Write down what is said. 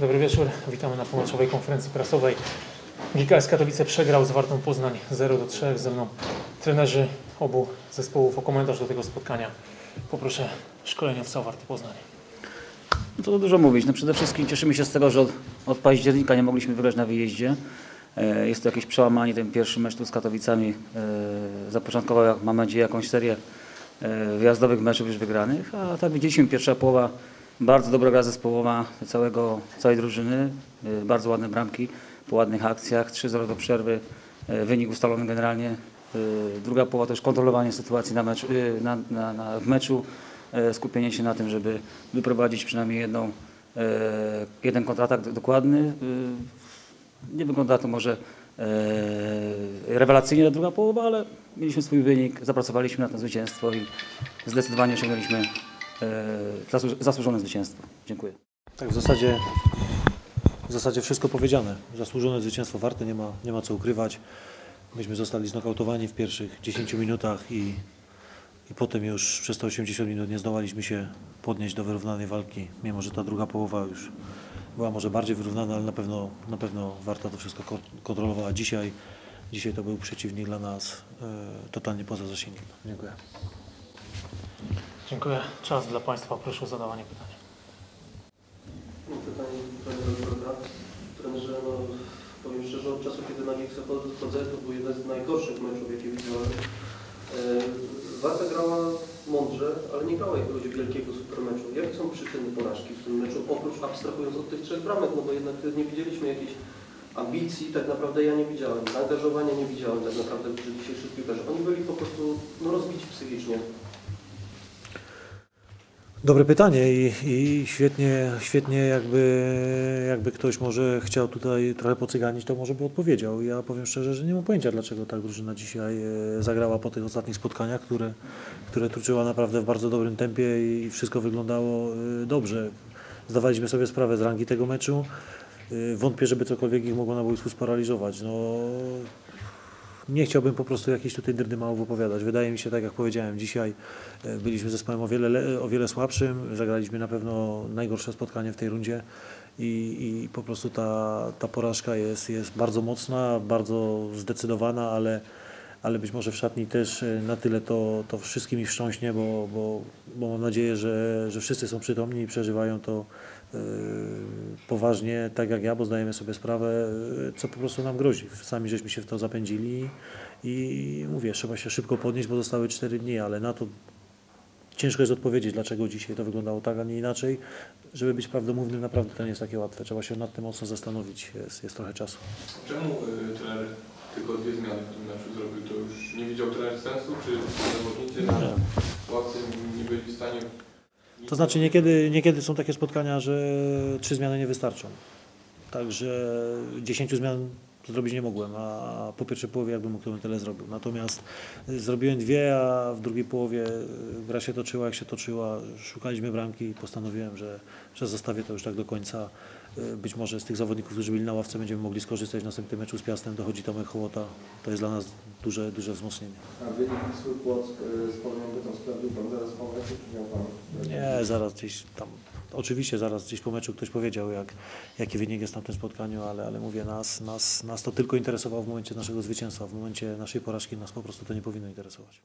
Dobry wieczór, witamy na pomeczowej konferencji prasowej. GKS Katowice przegrał z Wartą Poznań 0 do 3. Ze mną trenerzy obu zespołów o komentarz do tego spotkania. Poproszę szkoleniowca Warty Poznań. No to dużo mówić. No przede wszystkim cieszymy się z tego, że od, od października nie mogliśmy wygrać na wyjeździe. E, Jest to jakieś przełamanie. Ten pierwszy mecz tu z Katowicami e, zapoczątkował, mam nadzieję, jakąś serię e, wyjazdowych meczów już wygranych. A tak widzieliśmy, pierwsza połowa, bardzo dobra gra zespołowa całego, całej drużyny. E, Bardzo ładne bramki po ładnych akcjach. 3-0 do przerwy. e, Wynik ustalony generalnie. E, Druga połowa to już kontrolowanie sytuacji na meczu, e, na, na, na, w meczu skupienie się na tym, żeby wyprowadzić przynajmniej jedną, jeden kontratak do- dokładny. Nie wygląda to może rewelacyjnie na druga połowa, ale mieliśmy swój wynik, zapracowaliśmy na to zwycięstwo i zdecydowanie osiągnęliśmy zasłużone zwycięstwo. Dziękuję. Tak, w zasadzie, w zasadzie wszystko powiedziane. Zasłużone zwycięstwo warte, nie ma, nie ma co ukrywać. Myśmy zostali znokautowani w pierwszych 10 minutach i, i potem już przez te 80 minut nie zdołaliśmy się podnieść do wyrównanej walki, mimo że ta druga połowa już była może bardziej wyrównana, ale na pewno, na pewno Warta to wszystko ko- kontrolowała. Dzisiaj, dzisiaj to był przeciwnik dla nas e, totalnie poza zasięgiem. Dziękuję. Dziękuję. Czas dla Państwa. Proszę o zadawanie pytania. Pytanie trenera Zbroda. Trenerze, no, powiem szczerze, od czasu, kiedy na Gieksa chodzę, to był jeden z najgorszych meczów, jakie widziałem. E, Warta grała mądrze, ale nie grała jakiegoś wielkiego supermeczu. Jakie są przyczyny porażki w tym meczu, oprócz abstrahując od tych trzech bramek, no bo jednak nie widzieliśmy jakiejś ambicji, tak naprawdę ja nie widziałem, zaangażowania nie widziałem tak naprawdę w grze dzisiejszych piłkarzy. Oni byli po prostu no, rozbici psychicznie. Dobre pytanie i, i świetnie, świetnie jakby, jakby ktoś może chciał tutaj trochę pocyganić, to może by odpowiedział. Ja powiem szczerze, że nie mam pojęcia, dlaczego ta drużyna dzisiaj e, zagrała po tych ostatnich spotkaniach, które, które toczyła naprawdę w bardzo dobrym tempie i wszystko wyglądało e, dobrze. Zdawaliśmy sobie sprawę z rangi tego meczu. E, Wątpię, żeby cokolwiek ich mogło na boisku sparaliżować. No, nie chciałbym po prostu jakichś tutaj drdymałów opowiadać. Wydaje mi się, tak jak powiedziałem, dzisiaj e, byliśmy zespołem o wiele, le- o wiele słabszym. Zagraliśmy na pewno najgorsze spotkanie w tej rundzie i, i po prostu ta, ta porażka jest, jest bardzo mocna, bardzo zdecydowana, ale, ale być może w szatni też e, na tyle to, to wszystkim ich wstrząśnie, bo, bo, bo mam nadzieję, że, że wszyscy są przytomni i przeżywają to e, poważnie, tak jak ja, bo zdajemy sobie sprawę, e, co po prostu nam grozi. Sami żeśmy się w to zapędzili i mówię, trzeba się szybko podnieść, bo zostały 4 dni, ale na to ciężko jest odpowiedzieć, dlaczego dzisiaj to wyglądało tak, a nie inaczej. Żeby być prawdomównym, naprawdę to nie jest takie łatwe. Trzeba się nad tym mocno zastanowić, jest, jest trochę czasu. Czemu y, trener tylko dwie zmiany w tym meczu zrobił? To już nie widział trener sensu, czy zawodnicy na ławce nie byli w stanie... To znaczy niekiedy, niekiedy są takie spotkania, że trzy zmiany nie wystarczą. Także 10 zmian zrobić nie mogłem, a po pierwszej połowie jakbym mógł, to bym tyle zrobił. Natomiast y, zrobiłem dwie, a w drugiej połowie y, gra się toczyła jak się toczyła. Szukaliśmy bramki i postanowiłem, że, że zostawię to już tak do końca. Y, Być może z tych zawodników, którzy byli na ławce, będziemy mogli skorzystać w następnym meczu z Piastem. Dochodzi Tomek Hołota. To jest dla nas duże, duże wzmocnienie. A wynik swój Płock y, z Polonią Bytom sprawdził Pan zaraz po meczu, czy miał Pan? Nie, zaraz gdzieś tam. Oczywiście zaraz gdzieś po meczu ktoś powiedział, jak, jaki wynik jest na tym spotkaniu, ale, ale mówię, nas, nas, nas to tylko interesowało w momencie naszego zwycięstwa. W momencie naszej porażki nas po prostu to nie powinno interesować.